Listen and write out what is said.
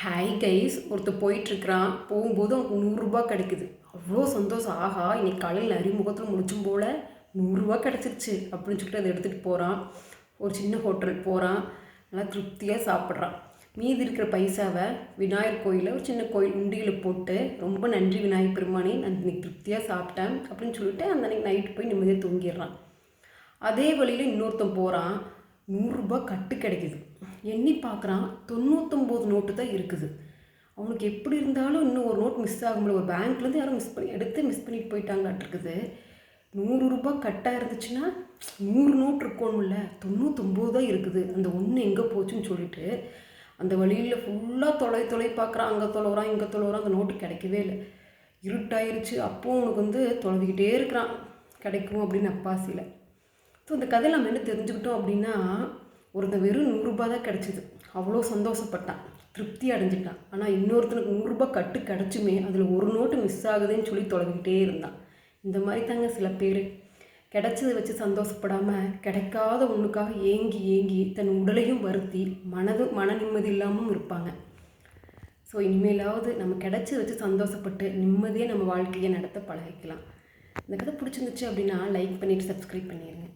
Hi guys ஒருத்தர் போயிட்டுருக்கிறான். போகும்போது அவனுக்கு நூறுரூபா கிடைக்குது. அவ்வளோ சந்தோஷம். ஆஹா இன்னைக்கு காலையில் அறிமுகத்தில் முடிச்சும் போல். நூறுரூவா கிடச்சிருச்சு அப்படின்னு சொல்லிட்டு அதை எடுத்துகிட்டு போகிறான் ஒரு சின்ன ஹோட்டலுக்கு போகிறான் நல்லா திருப்தியாக சாப்பிட்றான். மீதி இருக்கிற பைசாவை விநாயகர் கோயிலில் ஒரு சின்ன கோயில் உண்டியில் போட்டு ரொம்ப நன்றி விநாயகர் பெருமானே நான் இன்னைக்கு திருப்தியாக சாப்பிட்டேன் அப்படின்னு சொல்லிட்டு அந்த அன்னைக்கு நைட்டு போய் நிம்மதியாக தூங்கிடுறான். அதே வழியில் இன்னொருத்தன் போகிறான் நூறுரூபா கட்டு கிடைக்குது. எண்ணி பார்க்குறான் தொண்ணூத்தொம்பது நோட்டு தான் இருக்குது. அவனுக்கு எப்படி இருந்தாலும் இன்னும் ஒரு நோட் மிஸ் ஆகும்ல. ஒரு பேங்க்லேருந்து யாரும் மிஸ் பண்ணி எடுத்து மிஸ் பண்ணிட்டு போயிட்டாங்களாட்டிருக்குது நூறுரூபா கட்டாக இருந்துச்சுன்னா நூறு நோட் இருக்கணும்ல. தொண்ணூத்தொம்பது தான் இருக்குது. அந்த ஒன்று எங்கே போச்சுன்னு சொல்லிட்டு அந்த வழியில் ஃபுல்லாக தொலை தொலை பார்க்குறான். அங்கே தொலைவுறான் இங்கே தொலைவுறான். அந்த நோட்டு கிடைக்கவே இல்லை. இருட்டாயிருச்சு. அப்போ அவனுக்கு வந்து தொலைவிக்கிட்டே இருக்கிறான். கிடைக்கும் அப்படின்னு அப்பாசியில் ஸோ இந்த கதையில் நம்ம என்ன தெரிஞ்சுக்கிட்டோம் அப்படின்னா ஒருத்தன் வெறும் நூறுரூபா தான் கிடச்சிது. அவ்வளோ சந்தோஷப்பட்டான். திருப்தி அடைஞ்சிட்டான். ஆனால் இன்னொருத்தனுக்கு நூறுரூபா கட்டு கிடச்சுமே அதில் ஒரு நோட்டு மிஸ் ஆகுதுன்னு சொல்லி தொலைவிக்கிட்டே இருந்தான். இந்த மாதிரி தாங்க சில பேர். கிடைச்சதை வச்சு சந்தோஷப்படாமல் கிடைக்காத ஒன்றுக்காக ஏங்கி ஏங்கி தன் உடலையும் வருத்தி மனது மன நிம்மதி இல்லாமல் இருப்பாங்க. ஸோ இனிமேலாவது நம்ம கிடைச்சதை வச்சு சந்தோஷப்பட்டு நிம்மதியாக நம்ம வாழ்க்கையை நடத்த பழகிக்கலாம். இந்த கதை பிடிச்சிருந்துச்சு அப்படின்னா லைக் பண்ணிவிட்டு சப்ஸ்கிரைப் பண்ணிடுங்க